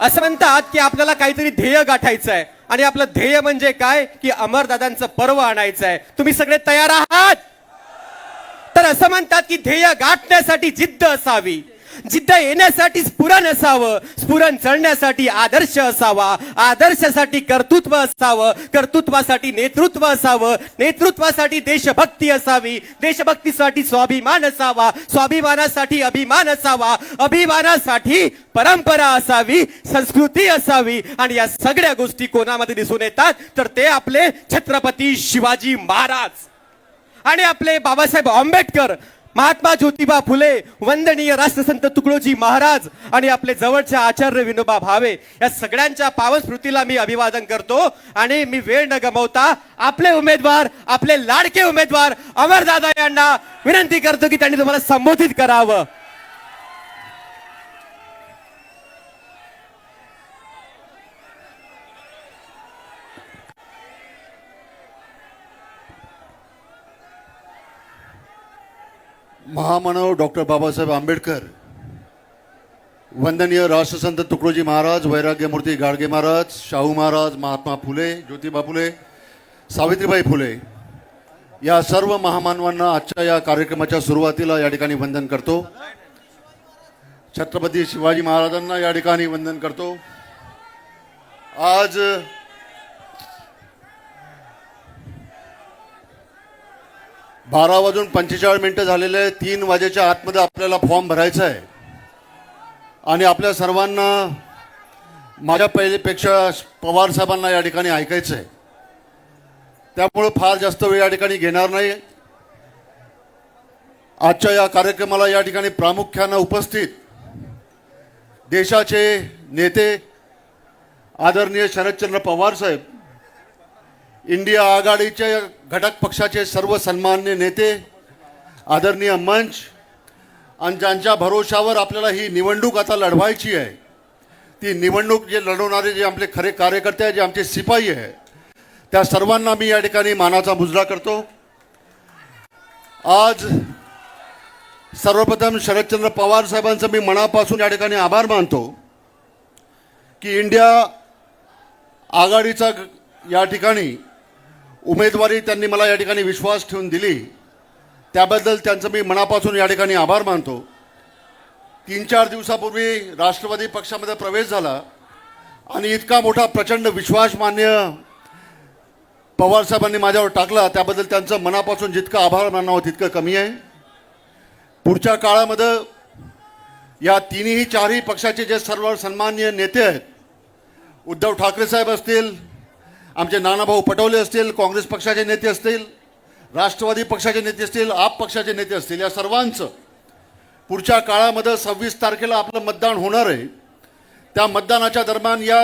असं म्हणतात की आपल्याला काहीतरी ध्येय गाठायचं आहे आणि आपलं ध्येय म्हणजे काय? की अमरदादांचं पर्व आणायचं आहे तुम्ही सगळे तयार आहात? तर असं म्हणतात की ध्येय गाठण्यासाठी जिद्द असावी. जिद्द येण्यासाठी स्फुरण असावं स्फुरण चढण्यासाठी आदर्श असावा आदर्शासाठी कर्तृत्व असावं कर्तृत्वासाठी नेतृत्व असावं नेतृत्वासाठी देशभक्ती असावी देशभक्तीसाठी स्वाभिमान असावा स्वाभिमानासाठी अभिमान असावा अभिमानासाठी परंपरा असावी संस्कृती असावी आणि या सगळ्या गोष्टी कोणामध्ये दिसून येतात तर ते आपले छत्रपती शिवाजी महाराज आणि आपले बाबासाहेब आंबेडकर महात्मा ज्योतिबा फुले वंदनीय राष्ट्रसंत तुकडोजी महाराज आणि आपले जवळच्या आचार्य विनोबा भावे या सगळ्यांच्या पावन स्मृतीला मी अभिवादन करतो आणि मी वेळ न गमावता आपले उमेदवार आपले लाडके उमेदवार अमरदादा यांना विनंती करतो की त्यांनी तुम्हाला संबोधित करावं. महामानव डॉक्टर बाबासाहेब आंबेडकर वंदनीय राष्ट्रसंत तुकडोजी महाराज वैराग्यमूर्ती गाडगे महाराज शाहू महाराज महात्मा फुले ज्योतिबा फुले सावित्रीबाई फुले या सर्व महामानवांना आजच्या या कार्यक्रमाच्या सुरुवातीला या ठिकाणी वंदन करतो. छत्रपती शिवाजी महाराजांना या ठिकाणी वंदन करतो. आज बारा वाजून पंचेचाळीस मिनटं झालेले आहे. तीन वाजेच्या आतमध्ये आपल्याला फॉर्म भरायचा आहे. आणि आपल्या सर्वांना माझ्या पहिलेपेक्षा पवार साहेबांना या ठिकाणी ऐकायचं आहे. त्यामुळं फार जास्त वेळ या ठिकाणी घेणार नाही. आजच्या या कार्यक्रमाला या ठिकाणी प्रामुख्यानं उपस्थित देशाचे नेते आदरणीय शरदचंद्र पवार साहेब इंडिया आघाडीचे घटक पक्षाचे सर्व सन्मान्य नेते आदरणीय मंच आणि ज्यांच्या भरोशावर आपल्याला ही निवडणूक आता लढवायची आहे ती निवडणूक जे लढवणारे जे आपले खरे कार्यकर्ते आहे जे आमचे सिपाई आहे त्या सर्वांना मी या ठिकाणी मानाचा मुजरा करतो. आज सर्वप्रथम शरदचंद्र पवार साहेबांचं मी मनापासून या ठिकाणी आभार मानतो की इंडिया आघाडीचा या ठिकाणी उमेदवारी त्यांनी मला या ठिकाणी विश्वास ठेवून दिली. त्याबद्दल त्यांचं मी मनापासून या ठिकाणी आभार मानतो. तीन चार दिवसापूर्वी राष्ट्रवादी पक्षामध्ये प्रवेश झाला आणि इतका मोठा प्रचंड विश्वास मान्य पवारसाहेबांनी माझ्यावर टाकला त्याबद्दल त्यांचं मनापासून जितकं आभार मानावं हो तितकं कमी आहे. पुढच्या काळामध्ये या तिन्ही चारही पक्षाचे जे सर्व सन्मान्य नेते आहेत उद्धव ठाकरे साहेब असतील आमचे नानाभाऊ पटवले असतील काँग्रेस पक्षाचे नेते असतील राष्ट्रवादी पक्षाचे नेते असतील आप पक्षाचे नेते असतील या सर्वांचं पुढच्या काळामध्ये सव्वीस तारखेला आपलं मतदान होणार आहे. त्या मतदानाच्या दरम्यान या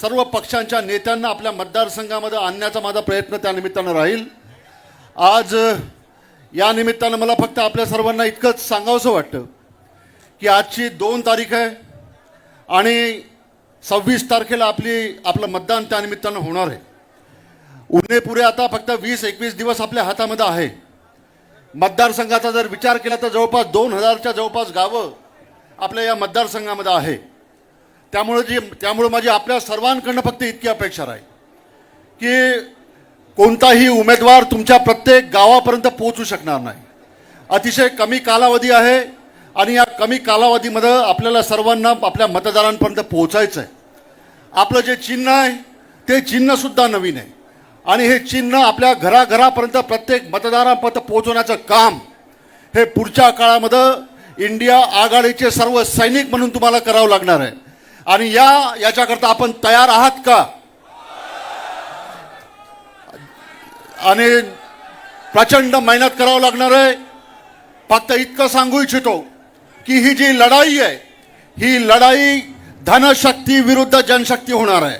सर्व पक्षांच्या नेत्यांना आपल्या मतदारसंघामध्ये आणण्याचा माझा प्रयत्न त्या निमित्तानं राहील. आज या निमित्तानं मला फक्त आपल्या सर्वांना इतकंच सांगावंसं वाटतं की आजची दोन तारीख आहे आणि सव्वीस तारखेला आपली आपलं मतदान त्यानिमित्तानं होणार आहे. उन्हेपुरे आता फक्त वीस एकवीस दिवस आपल्या हातामध्ये आहे. मतदारसंघाचा जर विचार केला तर जवळपास दोन हजारच्या जवळपास गावं आपल्या या मतदारसंघामध्ये आहे. त्यामुळे जी त्यामुळे माझी आपल्या सर्वांकडनं फक्त इतकी अपेक्षा आहे की कोणताही उमेदवार तुमच्या प्रत्येक गावापर्यंत पोहोचू शकणार नाही. अतिशय कमी कालावधी आहे आणि या कमी कालावधीमध्ये आपल्याला सर्वांना आपल्या मतदारांपर्यंत पोहोचायचं आहे आपलं जे चिन्ह आहे ते चिन्हसुद्धा नवीन आहे. आणि हे चिन्ह आपल्या घराघरापर्यंत प्रत्येक मतदारापर्यंत पोहोचवण्याचं काम हे पुढच्या काळामध्ये इंडिया आघाडीचे सर्व सैनिक म्हणून तुम्हाला करावं लागणार आहे. आणि या याच्याकरता आपण तयार आहात का? आणि प्रचंड मेहनत करावं लागणार आहे. फक्त इतकं सांगू इच्छितो की ही जी लढाई आहे ही लढाई धनशक्ती विरुद्ध जनशक्ती होणार आहे.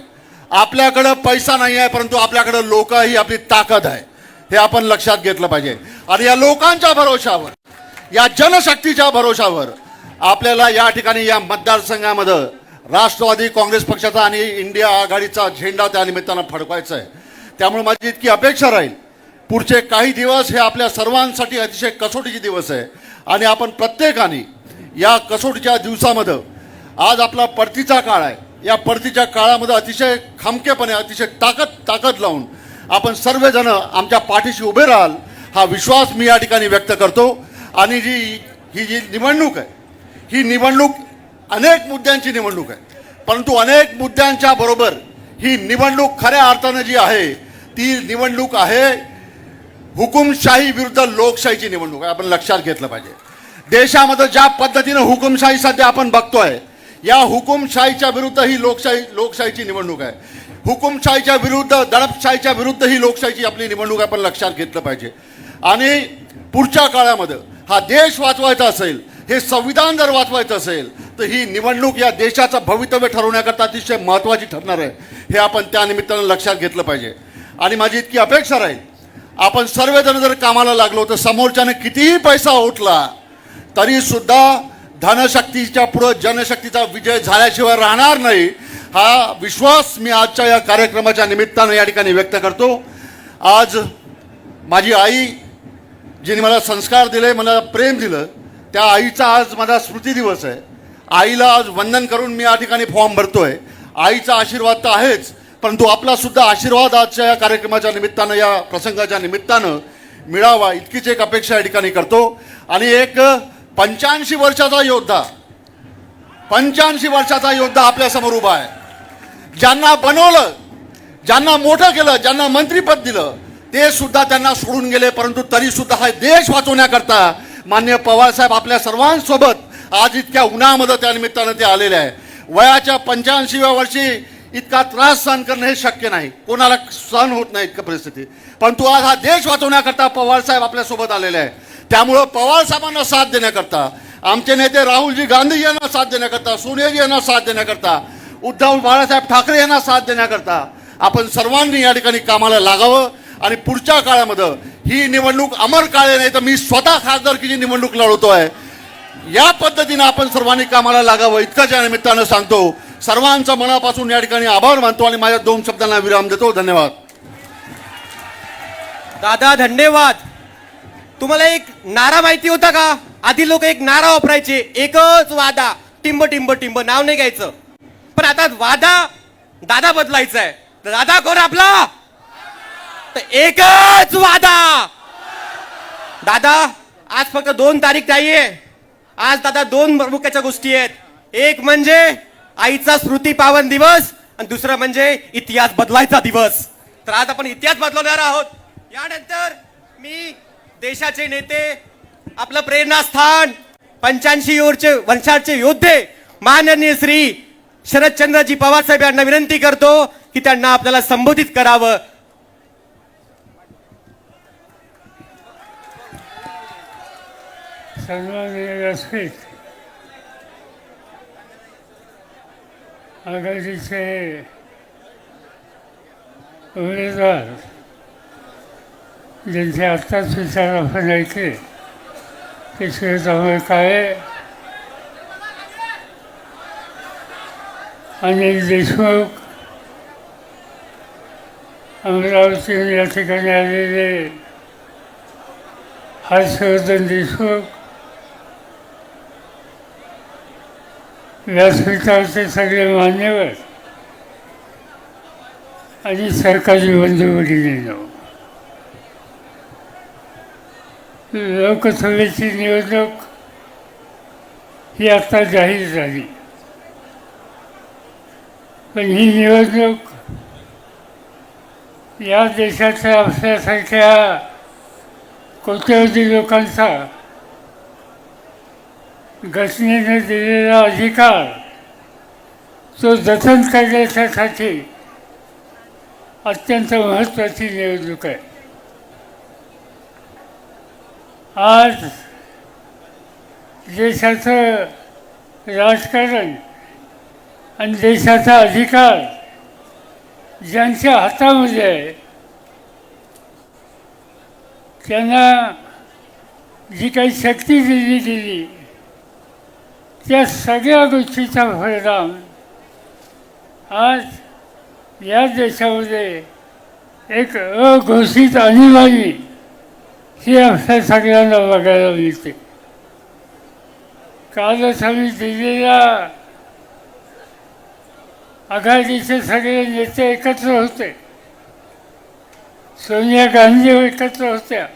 आपल्याकडं पैसा नाही आहे परंतु आपल्याकडं लोक ही आपली ताकद आहे. हे आपण लक्षात घेतलं पाहिजे. आणि या लोकांच्या भरोशावर या जनशक्तीच्या भरोशावर आपल्याला या ठिकाणी या मतदारसंघामध्ये राष्ट्रवादी काँग्रेस पक्षाचा आणि इंडिया आघाडीचा झेंडा त्या निमित्तानं फडकवायचा आहे. त्यामुळे माझी इतकी अपेक्षा राहील पुढचे काही दिवस हे आपल्या सर्वांसाठी अतिशय कसोटीचे दिवस आहे. आणि आपण प्रत्येकाने या कसोटीच्या दिवसामध्ये आज आपला परतीचा काळ आहे. या परतीच्या काळामध्ये अतिशय खामकेपणे अतिशय ताकद ताकद लावून आपण सर्वजण आमच्या पाठीशी उभे राहाल हा विश्वास मी या ठिकाणी व्यक्त करतो. आणि जी ही जी निवडणूक आहे ही निवडणूक अनेक मुद्द्यांची निवडणूक आहे. परंतु अनेक मुद्द्यांच्या बरोबर ही निवडणूक खऱ्या अर्थानं जी आहे ती निवडणूक आहे हुकुमशाही विरुद्ध लोकशाहीची निवडणूक आहे. आपण लक्षात घेतलं पाहिजे. देशामध्ये ज्या पद्धतीनं हुकुमशाही सध्या आपण बघतोय या हुकुमशाहीच्या विरुद्ध ही लोकशाही लोकशाहीची निवडणूक आहे. हुकुमशाहीच्या विरुद्ध दडपशाहीच्या विरुद्ध ही लोकशाहीची आपली निवडणूक आपण लक्षात घेतलं पाहिजे. आणि पुढच्या काळामध्ये हा देश वाचवायचा असेल हे संविधान जर वाचवायचं असेल तर ही निवडणूक या देशाचं भवितव्य ठरवण्याकरता अतिशय महत्त्वाची ठरणार आहे हे आपण त्या निमित्तानं लक्षात घेतलं पाहिजे. आणि माझी इतकी अपेक्षा राहील आपण सर्वजण जर कामाला लागलो तर समोरच्याने कितीही पैसा उठला तरीसुद्धा धनशक्तीच्या पुढं जनशक्तीचा विजय झाल्याशिवाय राहणार नाही हा विश्वास मी आजच्या या कार्यक्रमाच्या निमित्तानं या ठिकाणी व्यक्त करतो. आज माझी आई जिने मला संस्कार दिले मला प्रेम दिलं त्या आईचा आज माझा स्मृती दिवस आहे. आईला आज वंदन करून मी या ठिकाणी फॉर्म भरतो आहे आईचा आशीर्वाद तर आहेच परंतु आपलासुद्धा आशीर्वाद आजच्या या कार्यक्रमाच्या निमित्तानं या प्रसंगाच्या निमित्तानं मिळावा इतकीच एक अपेक्षा या ठिकाणी करतो. आणि एक पंच्याऐंशी वर्षाचा योद्धा पंच्याऐंशी वर्षाचा योद्धा आपल्यासमोर उभा आहे. ज्यांना बनवलं ज्यांना मोठं केलं ज्यांना मंत्रीपद दिलं ते सुद्धा त्यांना सोडून गेले परंतु तरी सुद्धा हा देश वाचवण्याकरता मान्य पवारसाहेब आपल्या सर्वांसोबत आज इतक्या उन्हामध्ये त्या निमित्तानं ते आलेले आहे. वयाच्या पंच्याऐंशीव्या वर्षी इतका त्रास सहन करणं हे शक्य नाही. कोणाला सहन होत नाही इतकं परिस्थिती. परंतु आज हा देश वाचवण्याकरता पवारसाहेब आपल्यासोबत आलेले आहे. त्यामुळं पवारसाहेबांना साथ देण्याकरता आमचे नेते राहुलजी गांधी यांना साथ देण्याकरता सोनियाजी यांना साथ देण्याकरता उद्धव बाळासाहेब ठाकरे यांना साथ देण्याकरता आपण सर्वांनी या ठिकाणी कामाला लागावं आणि पुढच्या काळामध्ये ही निवडणूक अमर काळे नाही तर मी स्वतः खासदारकीची निवडणूक लढवतो आहे या पद्धतीनं आपण सर्वांनी कामाला लागावं इतकंच या निमित्तानं सांगतो. सर्वांचं मनापासून या ठिकाणी आभार मानतो आणि माझ्या दोन शब्दांना विराम देतो. धन्यवाद. दादा धन्यवाद. तुम्हाला एक नारा माहिती होता का? आधी लोक एक नारा वापरायचे. एकच वादा. टिंब टिंब टिंब. नाव नाही घ्यायचं. पण आता वादा दादा बदलायचा आहे तर दादा कोण आपला? तर एकच वादा. दादा आज फक्त दोन तारीख नाहीये. आज दादा दोन प्रमुखाच्या गोष्टी आहेत. एक म्हणजे आईचा स्मृती पावन दिवस आणि दुसरं म्हणजे इतिहास बदलायचा दिवस. तर आज आपण इतिहास बदलवणार आहोत. यानंतर मी देशाचे नेते आपलं प्रेरणास्थान पंच्याऐंशी वर्ष वर्षाचे योद्धे माननीय श्री शरदचंद्रजी पवार साहेब यांना विनंती करतो की त्यांना आपल्याला संबोधित करावं. सन्माननीय आघाडीचे उमेदवार. ज्यांचे आत्ताच विचार आपण ऐकले ते शिवतामय काळे अनिल देशमुख अमरावतीहून या ठिकाणी आलेले हर्षवर्धन देशमुख व्यासपीठावरचे सगळे मान्यवर आणि सरकारी बंधू जाऊ लोकसभेची निवडणूक ही आता जाहीर झाली. पण ही निवडणूक या देशाच्या आपल्यासारख्या कोट्यवधी लोकांचा घटनेने दिलेला अधिकार तो जतन करण्याच्यासाठी अत्यंत महत्त्वाची निवडणूक आहे. आज देशाचं राजकारण आणि देशाचा अधिकार ज्यांच्या हातामध्ये आहे त्यांना जी काही शक्ती दिली गेली त्या सगळ्या गोष्टीचा परिणाम आज या देशामध्ये एक अघोषित अनिवार्य ही आमच्या सगळ्यांना बघायला मिळते. कालच आम्ही दिल्लीला आघाडीचे सगळे नेते एकत्र होते. सोनिया गांधी एकत्र होत्या.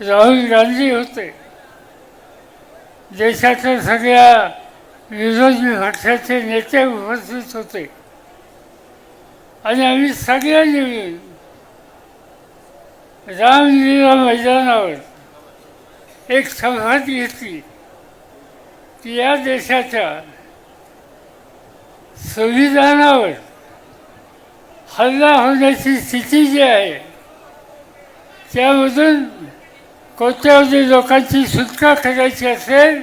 राहुल गांधी होते. देशाच्या सगळ्या विरोधी पक्षाचे नेते उपस्थित होते. आणि आम्ही सगळ्यांनी मिळून रामलीला मैदानावर एक संघात घेतली. की या देशाच्या संविधानावर हल्ला होण्याची स्थिती जी आहे त्यामधून कोट्यावधी लोकांची सुटका करायची असेल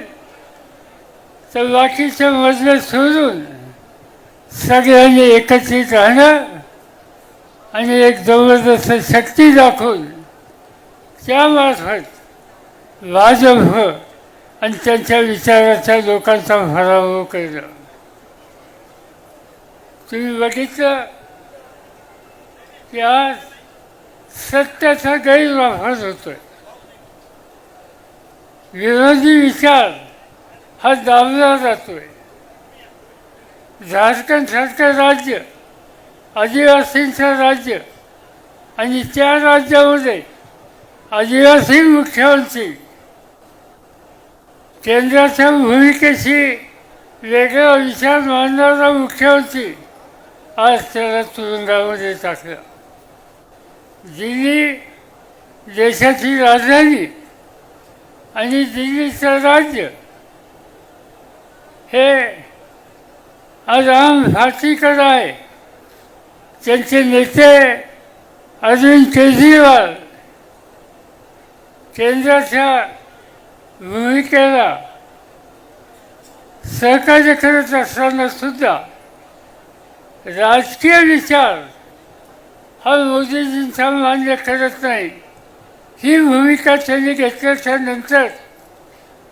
तर बाकीच्या मजलं सोडून सगळ्यांनी एकत्रित राहणं आणि एक जबरदस्त शक्ती दाखवून त्यामार्फत भाजप आणि त्यांच्या विचाराच्या लोकांचा भराभव केला. तुम्ही बघितलं? की आज सत्याचा गैरवापर होतोय. विरोधी विचार हा दाबला जातोय. झारखंडसारखं राज्य आदिवासींचं राज्य आणि त्या राज्यामध्ये आदिवासी मुख्यमंत्री केंद्राच्या भूमिकेशी वेगळा विचार मांडणारा मुख्यमंत्री आज त्याला तुरुंगामध्ये टाकला. दिल्ली देशाची राजधानी आणि दिल्लीचं राज्य हे आज आम भारतीकडे आहे. त्यांचे नेते अरविंद केजरीवाल केंद्राच्या भूमिकेला सहकार्य करत असताना सुद्धा राजकीय विचार हा मोदीजींचा मान्य करत नाही. ही भूमिका त्यांनी घेतल्याच्या नंतर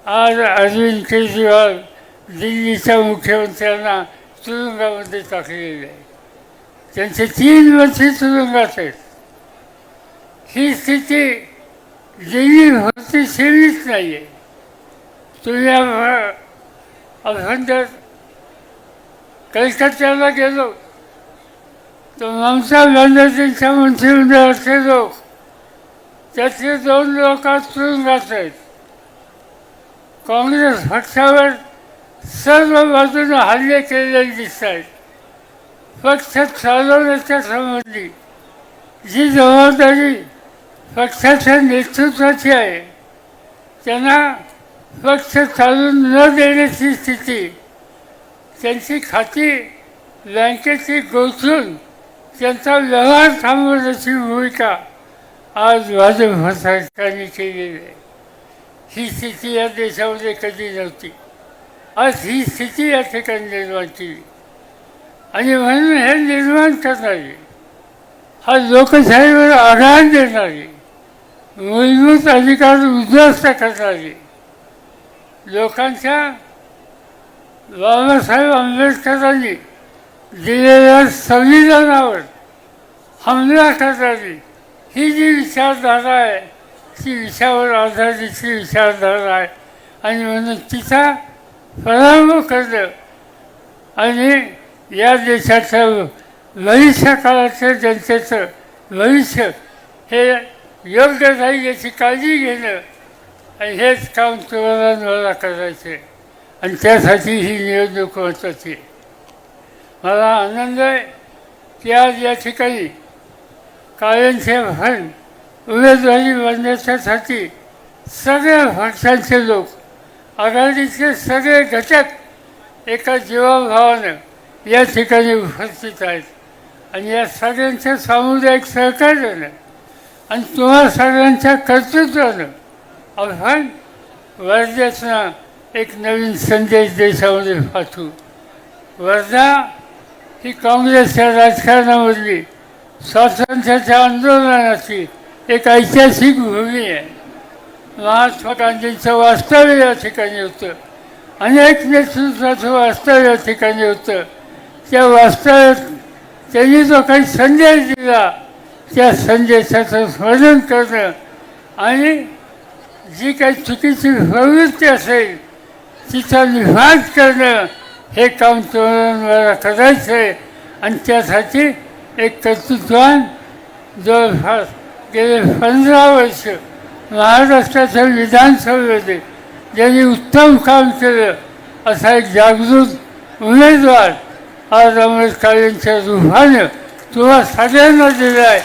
आज अरविंद केजरीवाल दिल्लीच्या मुख्यमंत्र्यांना तुरुंगामध्ये टाकलेले आहे. त्यांचे तीन वर्षे तुरुंगात आहेत ही स्थिती दिल्लीभरती सेवीच नाही आहे तुम्ही आप- कलकत्त्याला गेलो. तर ममता बॅनर्जींच्या मंत्रिमंडळाचे लोक त्यातले दोन लोक आज तुरुंगात आहेत काँग्रेस पक्षावर सर्व बाजूने हल्ले केलेले दिसत आहेत पक्ष चालवण्याच्या संबंधी. जी जबाबदारी पक्षाच्या नेतृत्वाची आहे त्यांना पक्ष चालून न देण्याची स्थिती त्यांची खाती बँकेची गोचून त्यांचा व्यवहार थांबवण्याची भूमिका आज भाजप सरकारने केलेली आहे. ही स्थिती या देशामध्ये कधी नव्हती. आज ही स्थिती या ठिकाणी निर्माण केली. आणि म्हणून हे निर्माण करणारी. हा लोकशाहीवर आधार देणारी. मूलभूत अधिकार उद्ध्वस्त करणारी. लोकांच्या बाबासाहेब आंबेडकरांनी दिलेल्या संविधानावर हमला करणारी ही जी विचारधारा आहे ती विषयावर आधारितची विचारधारा आहे. आणि म्हणून तिचा पराभव करणं आणि या देशाचं भविष्य काळाचं जनतेचं भविष्य हे योग्य जाईल याची काळजी घेणं. आणि हेच काम तुम्हाला मला करायचे आणि त्यासाठी ही निवडणूक होत होती मला आनंद आहे की आज या ठिकाणी कायमचे फंड उमेदवारी बनण्याच्यासाठी सगळ्या पक्षांचे लोक आघाडीचे सगळे घटक एका जीवाभावानं या ठिकाणी उपस्थित आहेत. आणि या सगळ्यांच्या सामुदायिक सहकार्यानं आणि तुम्हा सगळ्यांच्या कर्तृत्वानं आपण वर्ध्याचा एक नवीन संदेश देशामध्ये पाठवू. वर्धा ही काँग्रेसच्या राजकारणामधली स्वातंत्र्याच्या आंदोलनाची एक ऐतिहासिक भूमी आहे. महात्मा गांधींचं वास्तव्य या ठिकाणी होतं. अनेक नेतृत्वाचं वास्तव्य या ठिकाणी होतं. त्या वास्तव्यात त्यांनी जो काही संदेश दिला त्या संदेशाचं स्मरण करणं आणि जी काही चुकीची प्रवृत्ती असेल तिचा निवास करणं हे काम तुम्हाला करायचं आहे आणि त्यासाठी एक कर्तृत्वान जवळपास गेले पंधरा वर्ष महाराष्ट्राच्या विधानसभेमध्ये ज्यांनी उत्तम काम केलं असा एक जागृत उमेदवार आज आंबेडकरांच्या रूपानं तुम्हा सगळ्यांना दिलं आहे.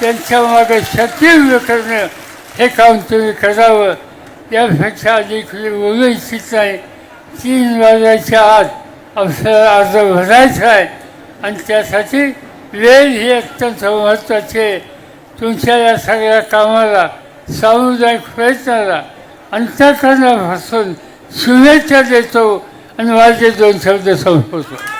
त्यांच्या मागे शक्ती करणं हे काम तुम्ही करावं. यापेक्षा अधिक बोलू इच्छित नाही. तीन वाजायच्या आत आपल्याला अर्ज भरायचा आहे. आणि त्यासाठी वेळ ही अत्यंत महत्त्वाची आहे. तुमच्या या सगळ्या कामाला सामुदायिक प्रयत्नाला अंतकरणापासून शुभेच्छा देतो आणि माझे दोन शब्द संपवतो.